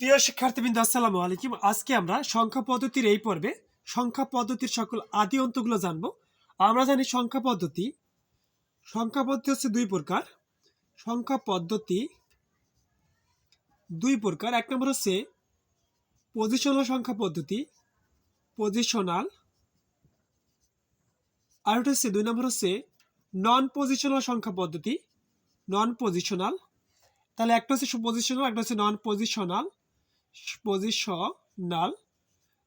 প্রিয় শিক্ষার্থীবৃন্দ, আসসালামু আলাইকুম। আজকে আমরা সংখ্যা পদ্ধতির এই পর্বে সংখ্যা পদ্ধতির সকল আদি অন্তগুলো জানব। আমরা জানি সংখ্যা পদ্ধতি। সংখ্যা পদ্ধতি হচ্ছে দুই প্রকার। সংখ্যা পদ্ধতি দুই প্রকার। এক নম্বর হচ্ছে পজিশনাল সংখ্যা পদ্ধতি পজিশনাল আর একটা হচ্ছে দুই নম্বর হচ্ছে নন পজিশনাল সংখ্যা পদ্ধতি নন পজিশনাল তাহলে একটা হচ্ছে পজিশনাল একটা হচ্ছে নন পজিশনাল পজিশনাল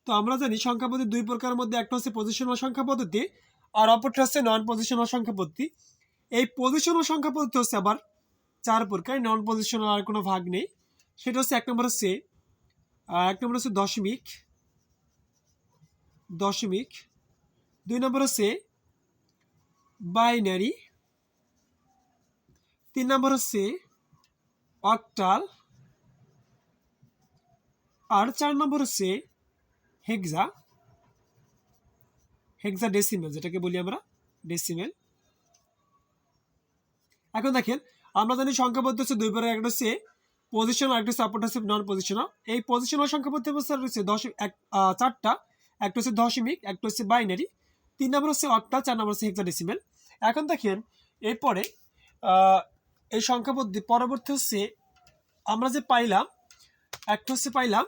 তো আমরা জানি সংখ্যা পদ্ধতি দুই প্রকারের মধ্যে, একটা হচ্ছে পজিশনাল সংখ্যা পদ্ধতি আর অপরটা হচ্ছে নন পজিশনাল সংখ্যা পদ্ধতি। এই পজিশনাল সংখ্যা পদ্ধতি হচ্ছে আবার চার প্রকার নন পজিশনাল আর কোনো ভাগ নেই। সেটা হচ্ছে এক নম্বর হচ্ছে এক নম্বর হচ্ছে দশমিক দশমিক। দুই নম্বর হচ্ছে বাইনারি তিন নম্বর হচ্ছে অক্টাল আর চার নম্বর হচ্ছে হেক্সা হেক্সা ডেসিমেল যেটাকে বলি আমরা, ডেসিমেল। এখন দেখেন, আমরা জানি সংখ্যা পদ্ধতি হচ্ছে দুই প্রকার একটা হচ্ছে পজিশন আর একটা হচ্ছে নন পজিশনাল এই পজিশনাল সংখ্যা পদ্ধতি অবস্থা রয়েছে দশ, এক চারটা, একটা হচ্ছে দশমিক, একটা হচ্ছে বাইনারি তিন নম্বর হচ্ছে অক্টাল চার নম্বর হচ্ছে হেক্সা ডেসিমেল এখন দেখেন, এরপরে এই সংখ্যা পদ্ধতি পরবর্তী হচ্ছে আমরা যে পাইলাম, একটা হচ্ছে পাইলাম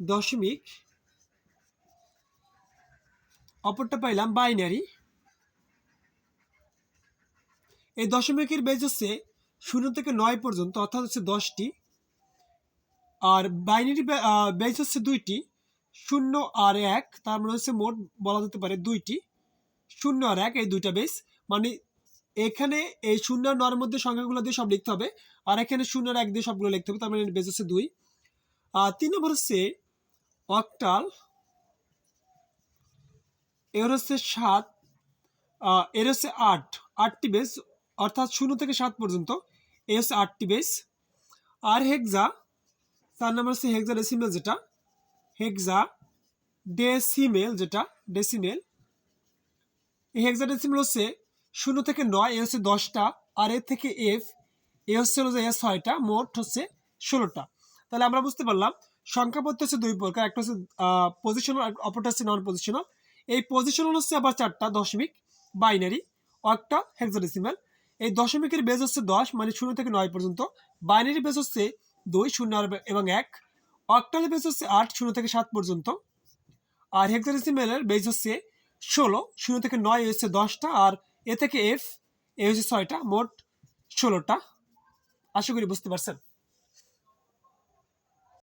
দশমিক, অপরটা পাইলাম বাইনারি। এই দশমিকের বেজ হচ্ছে শূন্য থেকে নয় পর্যন্ত, অর্থাৎ হচ্ছে দশটি। আর বাইনারি বেজ হচ্ছে দুইটি, শূন্য আর এক, তার মানে হচ্ছে মোট বলা যেতে পারে দুইটি। শূন্য আর এক, এই দুইটা বেস মানে এখানে এই শূন্য নয়ের মধ্যে সংখ্যাগুলো দিয়ে সব লিখতে হবে, আর এখানে শূন্য আর এক দিয়ে সবগুলো লিখতে হবে, তার মানে বেস হচ্ছে দুই। আর তিন নম্বর হচ্ছে অক্টাল এর হচ্ছে সাত এর হচ্ছে আট, আটটি বেস, অর্থাৎ শূন্য থেকে সাত পর্যন্ত এ হচ্ছে আটটি বেস। আর হেক্সা, তার নম্বর হচ্ছে হেক্সা ডেসিমেল যেটা, হেক্সা ডেসিমেল যেটা ডেসিমেল এই হেক্সা ডেসিমেল হচ্ছে শূন্য থেকে নয়, এ হচ্ছে দশটা, আর এ থেকে এফ, এ হচ্ছে হলো যে এ ছয়টা, মোট হচ্ছে ষোলোটা। তাহলে আমরা বুঝতে পারলাম সংখ্যা পদ্ধতি হচ্ছে দুই প্রকার। একটা হচ্ছে পজিশনাল অপরটা হচ্ছে নন পজিশনাল এই পজিশনাল হচ্ছে আবার চারটা দশমিক বাইনারি একটা হেক্সাডেসিমাল এই দশমিকের বেজ হচ্ছে দশ মানে শূন্য থেকে নয় পর্যন্ত। বাইনারি বেজ হচ্ছে দুই, শূন্য এবং এক। অক্টালের বেজ হচ্ছে আট, শূন্য থেকে সাত পর্যন্ত। আর হেক্সাডেসিমালের বেজ হচ্ছে ষোলো, শূন্য থেকে নয় হচ্ছে দশটা। আর এ থেকে এফ এ হচ্ছে ছয়টা, মোট ষোলোটা। আশা করি বুঝতে পারছেন?